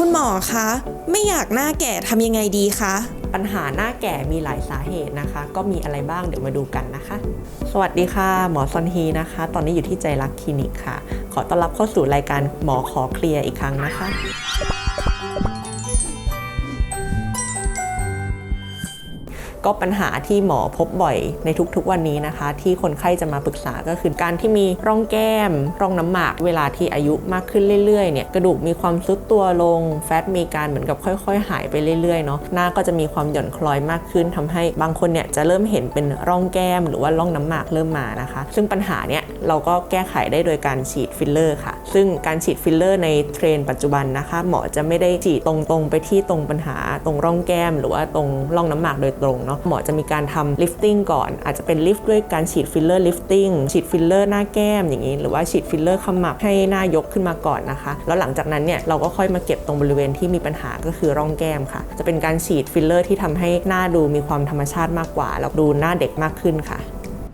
คุณหมอคะ ไม่อยากหน้าแก่ทำยังไงดีคะ ปัญหาหน้าแก่มีหลายสาเหตุนะคะ ก็มีอะไรบ้างเดี๋ยวมาดูกันนะคะ สวัสดีค่ะ หมอซอนฮีนะคะ ตอนนี้อยู่ที่ใจรักคลินิกค่ะ ขอต้อนรับเข้าสู่รายการหมอขอเคลียร์อีกครั้งนะคะ ก็ปัญหาที่หมอพบบ่อยในทุกๆวันนี้นะคะ ที่คนไข้จะมาปรึกษาก็คือการที่มีร่องแก้ม ร่องน้ำหมาก เวลาที่อายุมากขึ้นเรื่อยๆเนี่ยกระดูกมีความซุดตัวลงแฟตมีการเหมือนกับค่อยๆ หายไปเรื่อยๆเนาะหน้าก็จะมีความหย่อนคล้อยมากขึ้นทำให้บางคนเนี่ยจะเริ่มเห็นเป็นร่องแก้ม หรือว่าร่องน้ำหมากเริ่มมานะคะ ซึ่งปัญหาเนี่ยเราก็แก้ไขได้โดยการฉีดฟิลเลอร์ค่ะ ซึ่งการฉีดฟิลเลอร์ในเทรนปัจจุบันนะคะ หมอจะไม่ได้ฉีดตรงๆ ไปที่ตรงปัญหาตรงร่องแก้ม หรือว่าตรงร่องน้ำหมากโดยตรงเนาะหมอจะมีการทำลิฟติ้งก่อน อาจจะเป็นลิฟต์ด้วยการฉีดฟิลเลอร์ลิฟติ้งฉีดฟิลเลอร์หน้าแก้มอย่างนี้ หรือว่าฉีดฟิลเลอร์ขมับให้หน้ายกขึ้นมาก่อนนะคะ แล้วหลังจากนั้นเนี่ยเราก็ค่อยมาเก็บตรงบริเวณที่มีปัญหาก็คือร่องแก้มค่ะ จะเป็นการฉีดฟิลเลอร์ที่ทำให้หน้าดูมีความธรรมชาติมากกว่าแล้วดูหน้าเด็กมากขึ้นค่ะ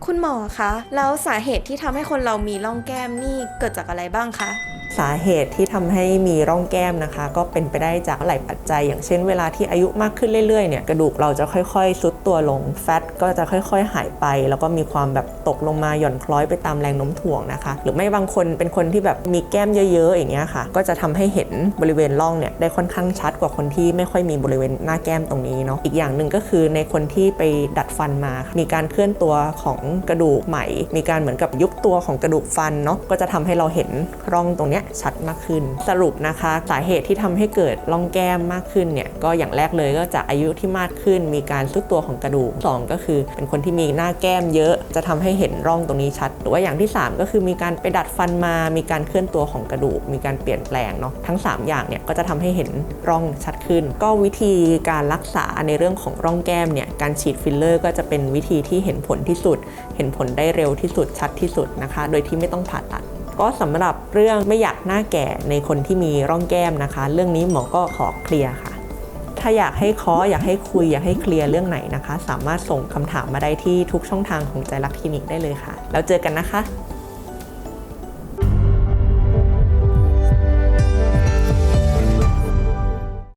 คุณหมอคะ แล้วสาเหตุที่ทำให้คนเรามีร่องแก้มนี่เกิดจากอะไรบ้างคะ สาเหตุที่ทำให้มีร่องแก้มนะคะ ก็เป็นไปได้จากหลายปัจจัย อย่างเช่นเวลาที่อายุมากขึ้นเรื่อยๆเนี่ยกระดูกเราจะค่อยๆซุดตัวลงแฟตก็จะค่อยๆ หายไป แล้วก็มีความแบบตกลงมาหย่อนคล้อยไปตามแรงโน้มถ่วงนะคะ หรือไม่บางคนเป็นคนที่แบบมีแก้มเยอะๆอย่างเงี้ยค่ะ ก็จะทำให้เห็นบริเวณร่องเนี่ยได้ค่อนข้างชัดกว่าคนที่ไม่ค่อยมีบริเวณหน้าแก้มตรงนี้เนาะอีกอย่างหนึ่งก็คือในคนที่ไปดัดฟันมา มีการเคลื่อนตัวของกระดูกใหม่ มีการเหมือนกับยุบตัวของกระดูกฟันเนาะก็จะทำให้เราเห็นร่องตรงนี้เนี้ยชัดมากขึ้น สรุปนะคะสาเหตุที่ทำให้เกิดร่องแก้มมากขึ้นเนี่ยก็อย่างแรกเลยก็จากอายุที่มากขึ้น มีการซุดตัวของกระดูกสองก็คือ เป็นคนที่มีหน้าแก้มเยอะจะทำให้เห็นร่องตรงนี้ชัด หรือว่าอย่างที่สามก็คือมีการไปดัดฟันมา มีการเคลื่อนตัวของกระดูก มีการเปลี่ยนแปลงเนาะทั้งสามอย่างเนี่ยก็จะทำให้เห็นร่องชัดขึ้น ก็วิธีการรักษาในเรื่องของร่องแก้มเนี่ยการฉีดฟิลเลอร์ ก็จะเป็นวิธีที่เห็นผลที่สุด เห็นผลได้เร็วที่สุดชัดที่สุดนะคะ โดยที่ไม่ต้องผ่าตัด ก็สำหรับเรื่องไม่อยากหน้าแก่ในคนที่มีร่องแก้มนะคะ เรื่องนี้หมอก็ขอเคลียร์ค่ะ ถ้าอยากให้คออยากให้คุยอยากให้เคลียร์เรื่องไหนนะคะ สามารถส่งคำถามมาได้ที่ทุกช่องทางของใจรักคลินิกได้เลยค่ะ แล้วเจอกันนะคะ